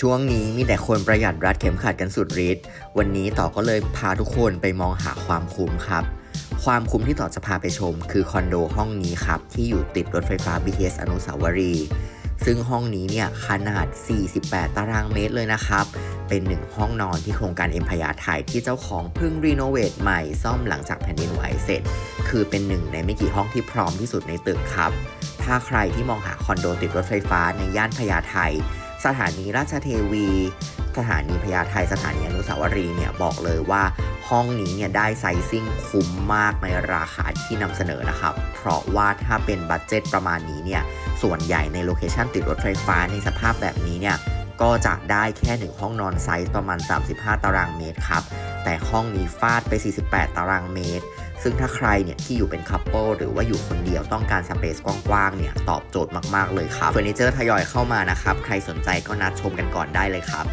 ช่วงนี้มีแต่คนประหยัดรัดเข็มขัดกันสุดฤทธิ์ วันนี้ต่อก็เลยพาทุกคนไปมองหาความคุ้มครับ ความคุ้มที่ต่อจะพาไปชมคือคอนโดห้องนี้ครับ ที่อยู่ติดรถไฟฟ้า BTS อนุสาวรีย์ซึ่งห้องนี้เนี่ยขนาด 48 ตารางเมตรเลยนะครับ เป็นหนึ่งห้องนอนที่โครงการเอ็มพยาไทยที่เจ้าของเพิ่งรีโนเวทใหม่ซ่อมหลังจากแผ่นดินไหวเสร็จ คือเป็นหนึ่งในไม่กี่ห้องที่พร้อมที่สุดในตึกครับ ถ้าใครที่มองหาคอนโดติดรถไฟฟ้าในย่านพญาไทย สถานีราชเทวี สถานีพญาไทสถานีอนุสาวรีย์เนี่ยบอกเลยว่าห้องนี้เนี่ยได้ไซซิ่งคุ้มมากในราคาที่นำเสนอนะครับ เพราะว่าถ้าเป็นบัตเจ็ตประมาณนี้เนี่ยส่วนใหญ่ในโลเคชันติดรถไฟฟ้าในสภาพแบบนี้เนี่ยก็จะได้แค่หนึ่งห้องนอนไซส์ประมาณ 35 ตารางเมตรครับ แต่ห้องนี้ฟาดไป 48 ตารางเมตร ซึ่งถ้าใครเนี่ยที่อยู่เป็นคัพเปิลหรือว่าอยู่คนเดียวต้องการสเปซกว้างๆเนี่ยตอบโจทย์มากๆเลยครับเฟอร์นิเจอร์ทยอยเข้ามานะครับ ใครสนใจก็นัดชมกันก่อนได้เลยครับ